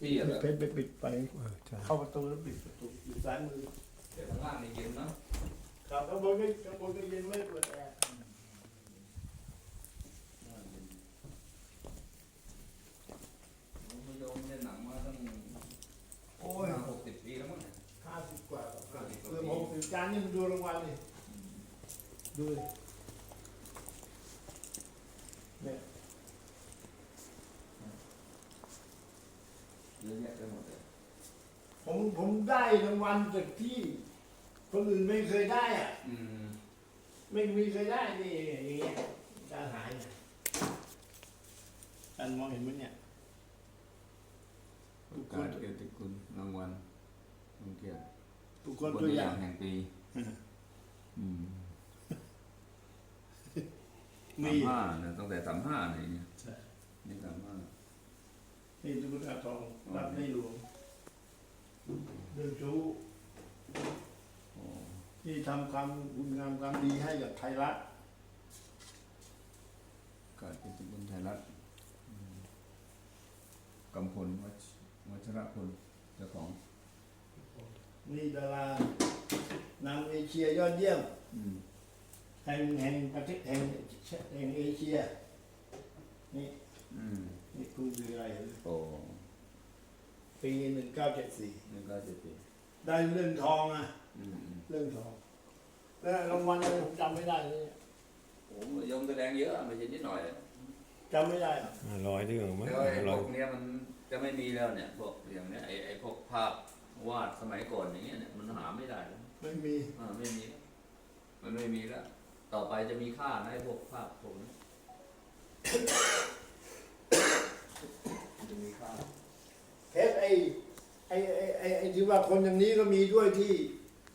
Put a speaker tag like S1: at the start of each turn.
S1: พี่อะแบบ
S2: เพชรไปปิดไป
S3: เออใช่
S2: เข้าประตูแล้วปิดประตูอยู่ซ้ายมือ
S1: เดี๋ยวข้างล่างนี่เย็นเนาะ
S2: ครับข้างบนก็ข้างบนก็เย็นไม่เปิดแอร์
S1: ผมไม่ยอมเล่นหนังมาตั้ง
S2: โอ้ย
S1: หกสิบปีแล้วมั้งเนี่ย
S2: ห้าสิบกว่าเกือบหกสิบจานนี่มันดูรางวัลนี่ดูดิเนี่ย
S1: เยอะแยะไปหมดเลย
S2: ผมผมได้รางวัลจากที่คนอื่นไม่เคยได้อะ
S1: อืม
S2: ไม่มีเคยได้นี่อย่างเงี้ยการหายเนี่ยการมองเห็นไหมเนี่ย
S1: ผู้การเกียรติคุณรางวัลลุงเกียรติ
S2: บุคคลตัวอย่าง
S1: แห่งปีอืม
S2: มี
S1: สามห้าเนี่ยตั้งแต่สามห้าเนี่ยเนี่ย
S2: ใช่
S1: นี่สามห้า
S2: นี่ตุ๊กตาทองรับในหลวงเรื่องชู้
S1: โอ้
S2: ที่ทำความคุณงามความดีให้กับไทยรัฐ
S1: การเกียรติคุณไทยรัฐอืมกำพลวัชวัชรพลเจ้าของ
S2: นี่ดารานำเอเชียยอดเยี่ยม
S1: อืม
S2: แห่งแห่งประเทศแห่งแห่งเอเชียนี่
S1: อืม
S2: นี่คุณคืออะไร
S1: โอ้
S2: ปีหนึ่งเก้าเจ็ดสี่
S1: นี่ก็เจ็ดปี
S2: ได้เรื่องทองอะ
S1: อืมอืม
S2: เรื่องทอง แล้วรางวัลอะไรผมจำไม่ได้เลย
S1: โอ้ยงแสดงเยอะไม่ใช่นิดหน่อย
S2: จำไม่ได้หรอก
S3: ร้อยเรื่องมั้ง
S1: แล้วไอ้พ
S3: ร้อ
S1: วยกเนี้ยมันจะไม่มีแล้วเนี่ยพวกอย่างเนี้ยไอ้ไอ้พวกภาพวาดสมัยก่อนอย่างเงี้ยเนี่ยมันหาไม่ได้แล้ว
S2: ไม่มี
S1: อ่าไม่มีแล้วมันไม่มีแล้ว ต่อไปจะมีค่านะไอ้พวกภาพพวกนี้มันจะมีค่า
S2: เทปไอ้ ไอ้ไอ้ไอ้ไอ้ที่ว่าคนอย่างนี้ก็มีด้วยที่